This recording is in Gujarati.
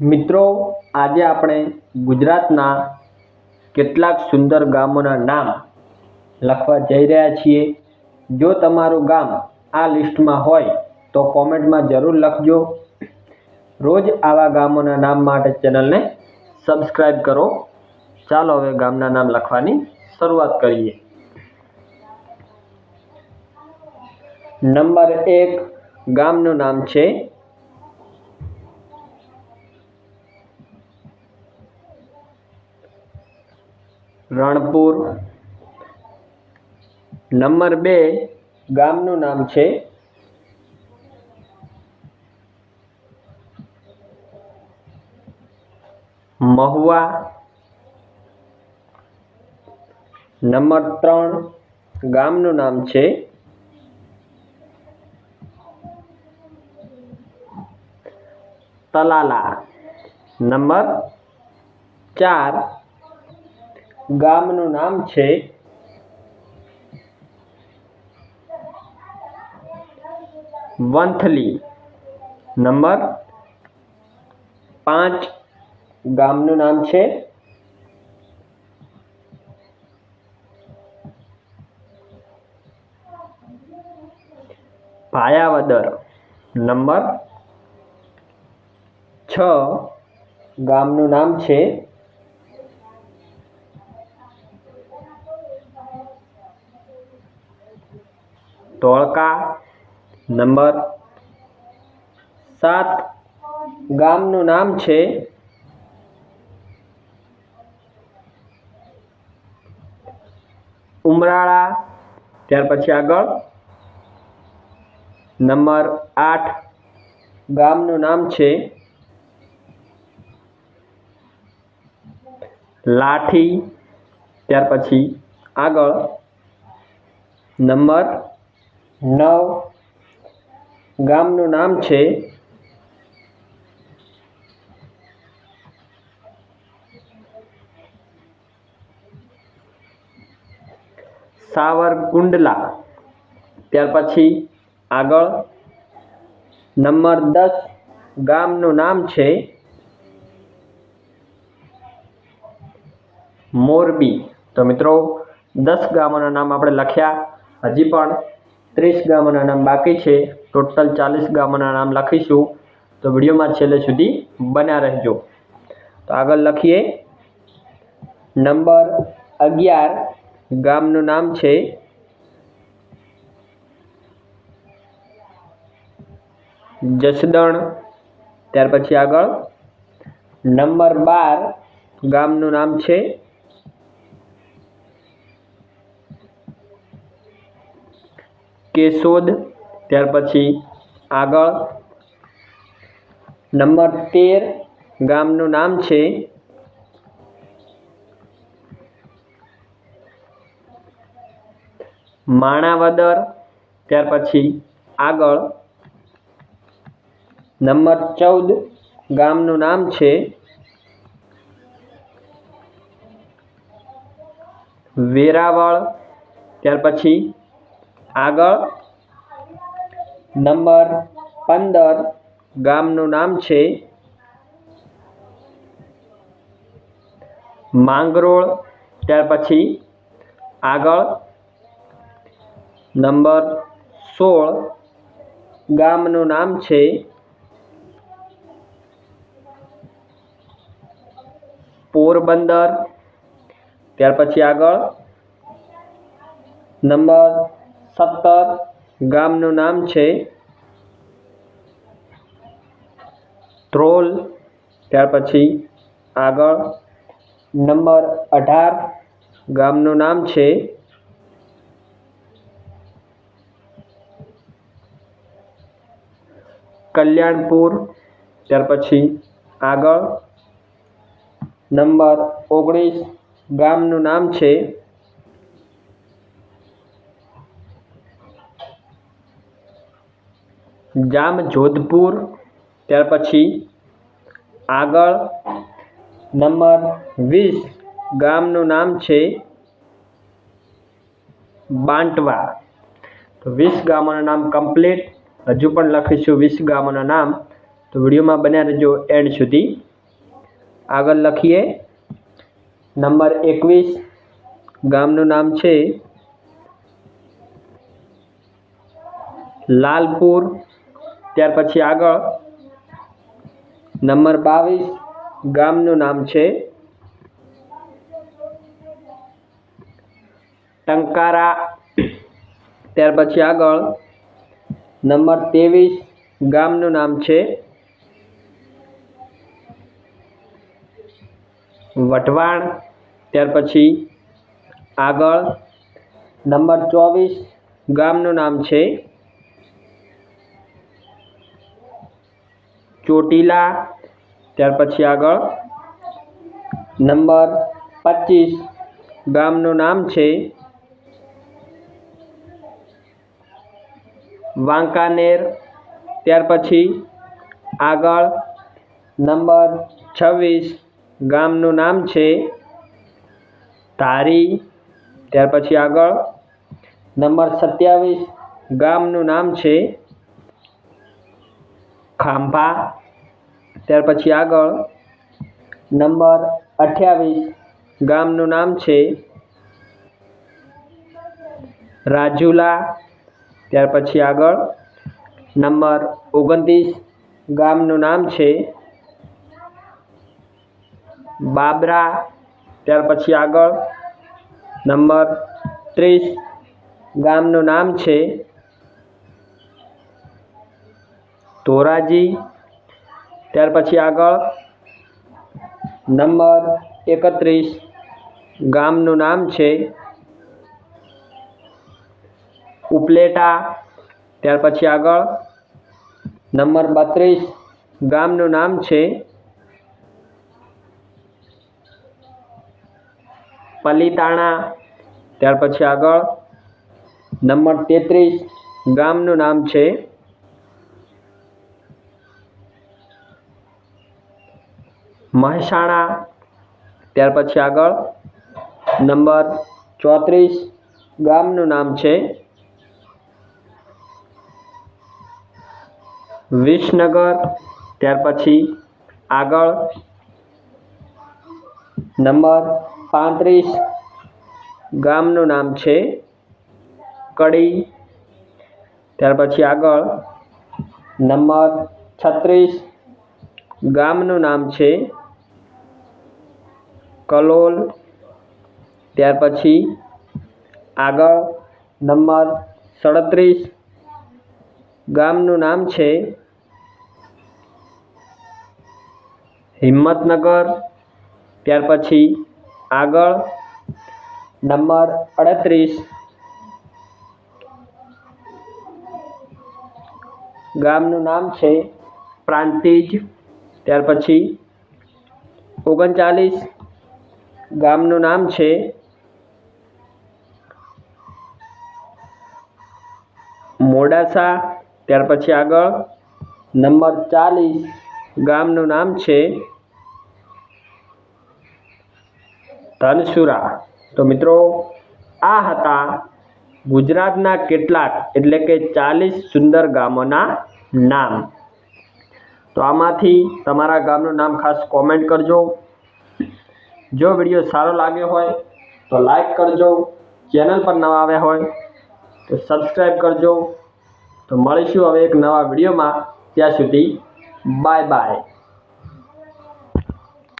મિત્રો, આજે આપણે ગુજરાતના કેટલાક સુંદર ગામોના નામ લખવા જઈ રહ્યા છીએ. જો તમારું ગામ આ લિસ્ટમાં હોય, તો કોમેન્ટમાં જરૂર લખજો. રોજ આવા ગામોના નામ માટે ચેનલને સબસ્ક્રાઈબ કરો. ચાલો હવે ગામના નામ લખવાની શરૂઆત કરીએ. નંબર એક ગામનું નામ છે રણપુર. નંબર બે ગામનું નામ છે મહુવા. નંબર ત્રણ ગામનું નામ છે તલાલા. નંબર ચાર ગામનું નામ છે વંથલી. નંબર પાંચ ગામનું નામ છે ભાયાવદર નંબર છ ગામનું નામ છે ધોળકા નંબર સાત. ગામનું નામ છે ઉમરાળા. ત્યાર પછી આગળ. નંબર આઠ. ગામનું નામ છે લાઠી. ત્યાર પછી આગળ. નંબર નવ ગામનું નામ છે સાવરકુંડલા. ત્યાર પછી આગળ નંબર દસ ગામનું નામ છે મોરબી. તો મિત્રો, દસ ગામોના નામ આપણે લખ્યા. હજી પણ ત્રીસ ગામોના નામ બાકી છે. ટોટલ ચાલીસ ગામોના નામ લખીશું. તો વિડીયોમાં છેલ્લે સુધી બના રહેજો. તો આગળ લખીએ. નંબર અગિયાર ગામનું નામ છે. જસદણ. ત્યાર પછી આગળ. નંબર બાર ગામનું નામ છે. કેશોદ ત્યાર પછી આગળ. નંબર તેર ગામનું નામ છે. માણાવદર. ત્યાર પછી આગળ. નંબર ચૌદ ગામનું નામ છે. વેરાવળ. ત્યાર પછી આગળ. નંબર પંદર, ગામનું નામ છે માંગરોળ. ત્યાર પછી આગળ. નંબર સોળ, ગામનું નામ છે પોરબંદર. ત્યાર પછી આગળ. નંબર સત્તર. ગામનું નામ છે ધ્રોલ ત્યાર પછી આગળ નંબર અઢાર. ગામનું નામ છે કલ્યાણપુર. ત્યાર પછી આગળ નંબર ઓગણીસ. ગામનું નામ છે જામજોધપુર ત્યાર પછી આગળ નંબર વીસ ગામનું નામ છે બાંટવા. તો વીસ ગામોના નામ કમ્પ્લીટ હજુ પણ લખીશું વીસ ગામોના નામ. તો વિડીયોમાં બન્યા રહેજો એન્ડ સુધી. આગળ લખીએ. નંબર એકવીસ ગામનું નામ છે લાલપુર. ત્યાર પછી આગળ નંબર બાવીસ ગામનું નામ છે ટંકારા. ત્યાર પછી આગળ નંબર ત્રેવીસ ગામનું નામ છે વઢવાણ. ત્યાર પછી આગળ નંબર ચોવીસ ગામનું નામ છે ચોટીલા, ત્યાર પછી આગળ નંબર પચીસ. ગામનું નામ છે વાંકાનેર. ત્યાર પછી આગળ નંબર છવ્વીસ. ગામનું નામ છે ધારી. ત્યાર પછી આગળ નંબર સત્યાવીસ. ગામનું નામ છે ખાંભા. ત્યાર પછી આગળ નંબર અઠ્યાવીસ, ગામનું નામ છે રાજુલા. ત્યાર પછી આગળ નંબર ઓગણત્રીસ, ગામનું નામ છે બાબરા. ત્યાર પછી આગળ નંબર ત્રીસ, ગામનું નામ છે ધોરાજી. ત્યાર પછી આગળ નંબર એકત્રીસ. ગામનું નામ છે ઉપલેટા. ત્યાર પછી આગળ નંબર બત્રીસ. ગામનું નામ છે પલીતાણા. ત્યાર પછી આગળ નંબર તેત્રીસ. ગામનું નામ છે મહેસાણા. ત્યાર પછી આગળ નંબર ચોત્રીસ, ગામનું નામ છે વિસનગર. ત્યાર પછી આગળ નંબર પાંત્રીસ, ગામનું નામ છે કડી. ત્યાર પછી આગળ નંબર છત્રીસ, ગામનું નામ છે કલોલ, ત્યાર પછી આગળ નંબર સડત્રીસ. ગામનું નામ છે હિંમતનગર. ત્યાર પછી આગળ નંબર અડત્રીસ. ગામનું નામ છે પ્રાંતિજ. ત્યાર પછી ઓગણચાલીસ. ગામનું નામ છે. મોડાસા, ત્યાર પછી આગળ. નંબર ચાલીસ, ગામનું નામ છે. ધનસુરા. તો મિત્રો, આ હતા ગુજરાતના કેટલાક, એટલે કે ચાલીસ સુંદર ગામોના નામ. તો આમાંથી તમારા ગામનું નામ ખાસ કોમેન્ટ કરજો. જો વીડિયો સારો લાગ્યો હોય તો લાઈક કરજો, ચેનલ પર નવા આવ્યા હોય તો સબસ્ક્રાઈબ કરજો. તો મળીશું હવે એક નવા વિડીયોમાં. ત્યાં સુધી બાય બાય.